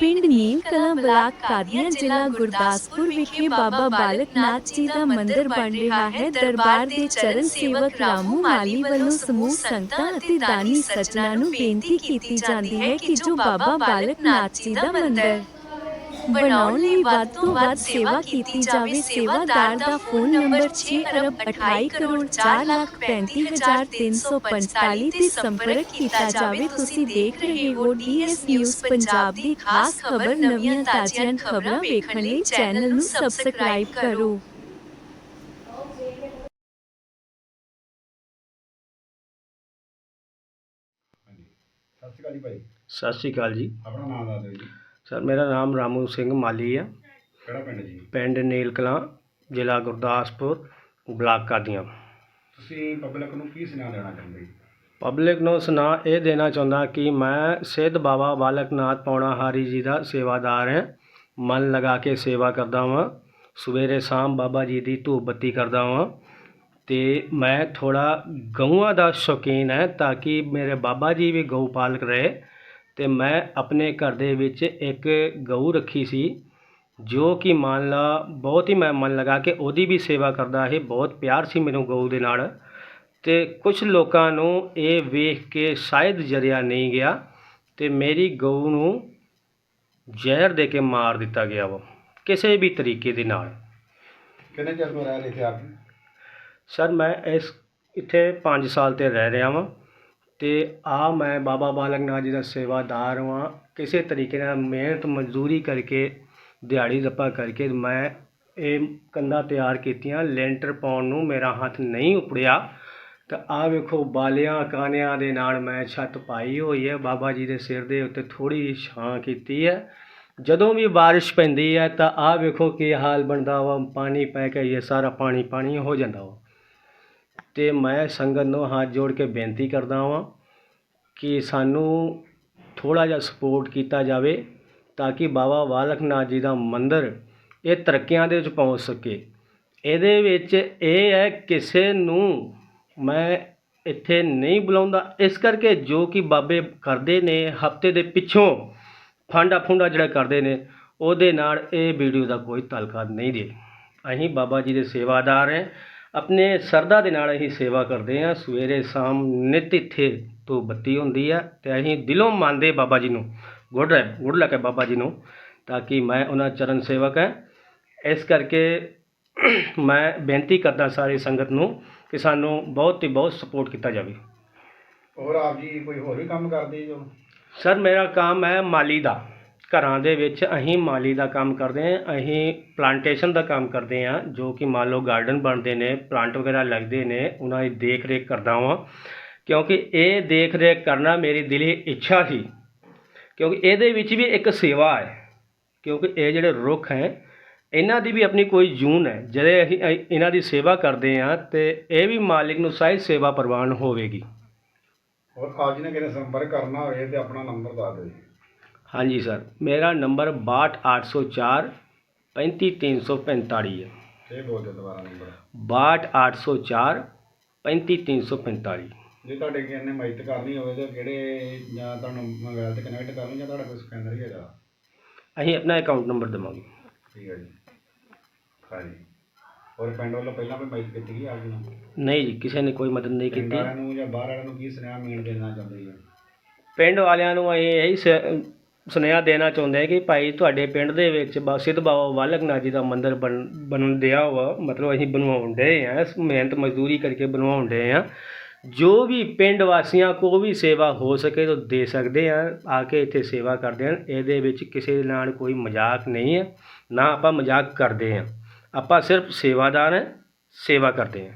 Kalan block ਕਾਦੀਆਂ ਜ਼ਿਲ੍ਹਾ ਗੁਰਦਾਸਪੁਰ ਵਿਖੇ ਬਾਬਾ ਬਾਲਕ ਨਾਥ ਜੀ ਦਾ ਮੰਦਿਰ ਬਣ ਰਿਹਾ ਹੈ। ਦਰਬਾਰ ਦੇ ਚਰਨ ਸੇਵਕ ਰਾਮੂ ਮਾਲੀ ਵੱਲੋਂ ਸਮੂਹ ਸੰਗਤਾਂ ਅਤੇ ਦਾਨੀ ਸੱਜਣਾਂ ਨੂੰ ਬੇਨਤੀ ਕੀਤੀ ਜਾਂਦੀ ਹੈ ਕਿ ਜੋ ਬਾਬਾ ਬਾਲਕ ਨਾਥ ਜੀ ਦਾ ਮੰਦਿਰ ਬਣਾਉਣ ਲਈ ਵੱਧ ਤੋਂ ਵੱਧ ਸੇਵਾ ਕੀਤੀ ਜਾਵੇ। ਸੇਵਾਦਾਰ ਦਾ ਫੋਨ ਨੰਬਰ 6 ਅਰਬ 28 ਕਰੋੜ 4 ਲੱਖ 35345 ਤੇ ਸੰਪਰਕ ਕੀਤਾ ਜਾਵੇ। ਤੁਸੀਂ ਦੇਖ ਰਹੇ ਹੋ ਡੀਐਸ ਨਿਊਜ਼ ਪੰਜਾਬ ਦੀ ਖਾਸ ਖਬਰ। ਨਵੀਆਂ ਤਾਜ਼ੀਆਂ ਖਬਰਾਂ ਵੇਖਣ ਲਈ ਚੈਨਲ ਨੂੰ ਸਬਸਕ੍ਰਾਈਬ ਕਰੋ। ਹਾਂਜੀ। ਸਤਿ ਸ਼੍ਰੀ ਅਕਾਲ ਜੀ ਭਾਈ। ਸਤਿ ਸ਼੍ਰੀ ਅਕਾਲ ਜੀ। ਆਪਣਾ ਨਾਮ ਦੱਸ ਦਿਓ ਜੀ। ਸਰ ਮੇਰਾ ਨਾਮ ਰਾਮੂ ਸਿੰਘ ਮਾਲੀ ਹੈ ਕਿਹੜਾ ਪਿੰਡ ਜੀ? ਪਿੰਡ ਨੀਲ ਕਲਾਂ ਜ਼ਿਲ੍ਹਾ ਗੁਰਦਾਸਪੁਰ ਬਲਾਕ ਕਾਦੀਆਂ। ਤੁਸੀਂ ਪਬਲਿਕ ਨੂੰ ਕੀ ਸੁਨੇਹਾ ਦੇਣਾ ਚਾਹੁੰਦੇ ਜੀ? ਪਬਲਿਕ ਨੂੰ ਸੁਣਾ ਇਹ ਦੇਣਾ ਚਾਹੁੰਦਾ ਕਿ ਮੈਂ ਸਿੱਧ ਬਾਬਾ ਬਾਲਕ ਨਾਥ ਪੌਣਾ ਹਾਰੀ ਜੀ ਦਾ ਸੇਵਾਦਾਰ ਹਾਂ। ਮਨ ਲਗਾ ਕੇ ਸੇਵਾ ਕਰਦਾ ਵਾਂ। ਸਵੇਰੇ ਸ਼ਾਮ ਬਾਬਾ ਜੀ ਦੀ ਧੂਪ ਬੱਤੀ ਕਰਦਾ ਵਾਂ। ਤੇ ਮੈਂ ਥੋੜਾ ਗਊਆਂ ਦਾ ਸ਼ੌਕੀਨ ਹੈ ਤਾਂ ਕਿ ਮੇਰੇ ਬਾਬਾ ਜੀ ਵੀ ਗਊ ਪਾਲਕ ਰਹੇ। ਤੇ ਮੈਂ ਆਪਣੇ ਘਰ ਦੇ ਵਿੱਚ ਇੱਕ ਗਊ ਰੱਖੀ ਸੀ ਜੋ ਕਿ ਮੰਨ ਲਾ ਬਹੁਤ ਹੀ ਮੈਂ ਮਨ ਲਗਾ ਕੇ ਉਹਦੀ ਵੀ ਸੇਵਾ ਕਰਦਾ ਸੀ ਬਹੁਤ ਪਿਆਰ ਸੀ ਮੈਨੂੰ ਗਊ ਦੇ ਨਾਲ। ਤੇ ਕੁਝ ਲੋਕਾਂ ਨੂੰ ਇਹ ਵੇਖ ਕੇ ਸ਼ਾਇਦ ਜਰਿਆ ਨਹੀਂ ਗਿਆ ਤੇ ਮੇਰੀ ਗਊ ਨੂੰ ਜ਼ਹਿਰ ਦੇ ਕੇ ਮਾਰ ਦਿੱਤਾ ਗਿਆ ਵਾ ਕਿਸੇ ਵੀ ਤਰੀਕੇ ਦੇ ਨਾਲ। ਕਿੰਨੇ ਚਿਰ ਤੋਂ ਰਹਿ ਰਹੇ ਇੱਥੇ ਆਪ ਸਰ ਮੈਂ ਇਸ ਇੱਥੇ 5 ਸਾਲ ਤੇ ਰਹਿ ਰਿਹਾ ਵਾਂ। ਅਤੇ ਆਹ ਮੈਂ ਬਾਬਾ ਬਾਲਕ ਨਾਥ ਜੀ ਦਾ ਸੇਵਾਦਾਰ ਹਾਂ। ਕਿਸੇ ਤਰੀਕੇ ਨਾਲ ਮਿਹਨਤ, ਮਜ਼ਦੂਰੀ ਕਰਕੇ, ਦਿਹਾੜੀ ਦੱਪਾ ਕਰਕੇ ਮੈਂ ਇਹ ਕੰਧਾਂ ਤਿਆਰ ਕੀਤੀਆਂ। ਲੈਂਟਰ ਪਾਉਣ ਨੂੰ ਮੇਰਾ ਹੱਥ ਨਹੀਂ ਉਪੜਿਆ। ਤਾਂ ਆ ਵੇਖੋ, ਬਾਲਿਆਂ ਕਾਨਿਆਂ ਦੇ ਨਾਲ ਮੈਂ ਛੱਤ ਪਾਈ ਹੋਈ ਹੈ। ਬਾਬਾ ਜੀ ਦੇ ਸਿਰ ਦੇ ਉੱਤੇ ਥੋੜੀ ਛਾਂ ਕੀਤੀ ਹੈ। ਜਦੋਂ ਵੀ ਬਾਰਿਸ਼ ਪੈਂਦੀ ਹੈ ਤਾਂ ਆ ਵੇਖੋ ਕੀ ਹਾਲ ਬਣਦਾ ਵਾ। ਪਾਣੀ ਪੈ ਕੇ ਇਹ ਸਾਰਾ ਪਾਣੀ ਪਾਣੀ ਹੋ ਜਾਂਦਾ ਵਾ। ਅਤੇ ਮੈਂ ਸੰਗਤ ਨੂੰ ਹੱਥ ਜੋੜ ਕੇ ਬੇਨਤੀ ਕਰਦਾ ਵਾਂ ਕਿ ਸਾਨੂੰ ਥੋੜ੍ਹਾ ਜਿਹਾ ਸਪੋਰਟ ਕੀਤਾ ਜਾਵੇ ਤਾਂ ਕਿ ਬਾਬਾ ਬਾਲਕ ਨਾਥ ਜੀ ਦਾ ਮੰਦਰ ਇਹ ਤਰੱਕੀਆਂ ਦੇ ਵਿੱਚ ਪਹੁੰਚ ਸਕੇ। ਇਹਦੇ ਵਿੱਚ ਇਹ ਹੈ ਕਿਸੇ ਨੂੰ ਮੈਂ ਇੱਥੇ ਨਹੀਂ ਬੁਲਾਉਂਦਾ। ਇਸ ਕਰਕੇ ਜੋ ਕਿ ਬਾਬੇ ਕਰਦੇ ਨੇ, ਹਫ਼ਤੇ ਦੇ ਪਿੱਛੋਂ ਫਾਂਡਾ ਫੁੰਡਾ ਜਿਹੜਾ ਕਰਦੇ ਨੇ, ਉਹਦੇ ਨਾਲ ਇਹ ਵੀਡੀਓ ਦਾ ਕੋਈ ਤਾਲੁਕਾਤ ਨਹੀਂ ਦੇ ਅਸੀਂ ਬਾਬਾ ਜੀ ਦੇ ਸੇਵਾਦਾਰ ਹਾਂ। ਆਪਣੇ ਸਰਦਾ ਦੇ ਨਾਲ ਅਸੀਂ ਸੇਵਾ ਕਰਦੇ ਹਾਂ। ਸਵੇਰੇ ਸ਼ਾਮ ਨਿਤ ਇੱਥੇ ਤੋਂ ਬੱਤੀ ਹੁੰਦੀ ਹੈ ਤੇ ਅਸੀਂ ਦਿਲੋਂ ਮੰਨਦੇ ਬਾਬਾ ਜੀ ਨੂੰ ਗੁੜ ਹੈ ਗੁੜ ਲੈ ਕੇ ਬਾਬਾ ਜੀ ਨੂੰ ਤਾਂ ਕਿ ਮੈਂ ਉਹਨਾਂ ਚਰਨ ਸੇਵਕ ਹਾਂ। ਇਸ ਕਰਕੇ ਮੈਂ ਬੇਨਤੀ ਕਰਦਾ ਸਾਰੀ ਸੰਗਤ ਨੂੰ ਕਿ ਸਾਨੂੰ ਬਹੁਤ ਹੀ ਬਹੁਤ ਸਪੋਰਟ ਕੀਤਾ ਜਾਵੇ। ਹੋਰ ਆਪ ਜੀ ਕੋਈ ਹੋਰ ਵੀ ਕੰਮ ਕਰਦੇ ਜੋ? ਸਰ ਮੇਰਾ ਕੰਮ ਹੈ ਮਾਲੀ ਦਾ। ਘਰਾਂ ਦੇ ਵਿੱਚ ਅਸੀਂ ਮਾਲੀ ਦਾ ਕੰਮ ਕਰਦੇ ਹਾਂ, ਅਸੀਂ ਪਲਾਂਟੇਸ਼ਨ ਦਾ ਕੰਮ ਕਰਦੇ ਹਾਂ, ਜੋ ਕਿ ਮੰਨ ਲਓ ਗਾਰਡਨ ਬਣਦੇ ਨੇ ਪਲਾਂਟ ਵਗੈਰਾ ਲੱਗਦੇ ਨੇ, ਉਹਨਾਂ ਦੀ ਦੇਖ ਰੇਖ ਕਰਦਾ ਹਾਂ ਕਿਉਂਕਿ ਇਹ ਦੇਖ ਰੇਖ ਕਰਨਾ ਮੇਰੀ ਦਿਲੀ ਇੱਛਾ ਸੀ, ਕਿਉਂਕਿ ਇਹਦੇ ਵਿੱਚ ਵੀ ਇੱਕ ਸੇਵਾ ਹੈ, ਕਿਉਂਕਿ ਇਹ ਜਿਹੜੇ ਰੁੱਖ ਹੈ, ਇਹਨਾਂ ਦੀ ਵੀ ਆਪਣੀ ਕੋਈ ਜੂਨ ਹੈ, ਜਿਹੜੇ ਅਸੀਂ ਇਹਨਾਂ ਦੀ ਸੇਵਾ ਕਰਦੇ ਹਾਂ ਤੇ ਇਹ ਵੀ ਮਾਲਿਕ ਨੂੰ ਸਹਿਜ ਸੇਵਾ ਪ੍ਰਵਾਨ ਹੋਵੇਗੀ। ਹੋਰ ਆਪ ਨੇ ਕਿਤੇ ਸੰਪਰਕ ਕਰਨਾ ਹੋਵੇ ਤੇ ਆਪਣਾ ਨੰਬਰ ਦੱਸ ਦਿਓ ਹਾਂਜੀ ਸਰ ਮੇਰਾ ਨੰਬਰ 62804 35345 ਹੈ। ਇਹ ਬੋਲ ਦਿਓ ਦੁਬਾਰਾ ਨੰਬਰ। 62804 35345 ਜੇ ਤੁਹਾਡੇ ਕਿਸੇ ਨੇ ਮਦਦ ਕਰਨੀ ਹੋਵੇ ਤਾਂ ਕਿਹੜੇ ਜਾਂ ਤੁਹਾਨੂੰ ਮੋਬਾਈਲ ਤੇ ਕਨੈਕਟ ਕਰਨ ਜਾਂ ਤੁਹਾਡਾ ਕੋਈ ਸਕੈਨਰ ਹੀ ਹੈਗਾ? ਅਸੀਂ ਆਪਣਾ ਅਕਾਊਂਟ ਨੰਬਰ ਦੇਵਾਂਗੇ। ਠੀਕ ਹੈ ਜੀ। ਹਾਂਜੀ। ਹੋਰ ਪਿੰਡ ਵੱਲੋਂ ਪਹਿਲਾਂ ਵੀ ਮਦਦ ਕੀਤੀ ਗਈ ਆਪ ਜੀ ਨੂੰ? ਨਹੀਂ ਜੀ ਕਿਸੇ ਨੇ ਕੋਈ ਮਦਦ ਨਹੀਂ ਪਿੰਡ ਕੀਤੀ। ਵਾਲਿਆਂ ਨੂੰ ਜਾਂ ਬਾਹਰ ਵਾਲਿਆਂ ਨੂੰ ਕੀ ਸੁਨੇਹਾ ਮੇਨ ਦੇਣਾ ਚਾਹੁੰਦੇ ਜੀ? ਪਿੰਡ ਵਾਲਿਆਂ ਨੂੰ ਅਸੀਂ ਇਹੀ ਸ- ਸੁਨੇਹਾ ਦੇਣਾ ਚਾਹੁੰਦੇ ਹਾਂ ਕਿ ਭਾਈ ਤੁਹਾਡੇ ਪਿੰਡ ਦੇ ਵਿੱਚ ਬਾ, ਸਿੱਧ ਬਾਬਾ ਬਾਲਕ ਨਾਥ ਜੀ ਦਾ ਮੰਦਿਰ ਬਣ, ਬਣਨ ਦਿਆ ਵਾ। ਮਤਲਬ ਅਸੀਂ ਬਣਵਾਉਣ ਦੇ ਆ ਮਿਹਨਤ ਮਜ਼ਦੂਰੀ ਕਰਕੇ ਬਣਵਾਉਣ ਦੇ ਆ। ਜੋ ਵੀ ਪਿੰਡ ਵਾਸੀਆਂ ਕੋ ਵੀ ਸੇਵਾ ਹੋ ਸਕੇ ਤਾਂ ਦੇ ਸਕਦੇ ਆ ਆ ਕੇ ਇੱਥੇ ਸੇਵਾ ਕਰਦੇ ਹਨ ਇਹਦੇ ਵਿੱਚ ਕਿਸੇ ਨਾਲ ਕੋਈ ਮਜ਼ਾਕ ਨਹੀਂ ਹੈ ਨਾ ਆਪਾਂ ਮਜ਼ਾਕ ਕਰਦੇ ਹਾਂ ਆਪਾਂ ਸਿਰਫ ਸੇਵਾਦਾਰ ਹਾਂ ਸੇਵਾ ਕਰਦੇ ਹਾਂ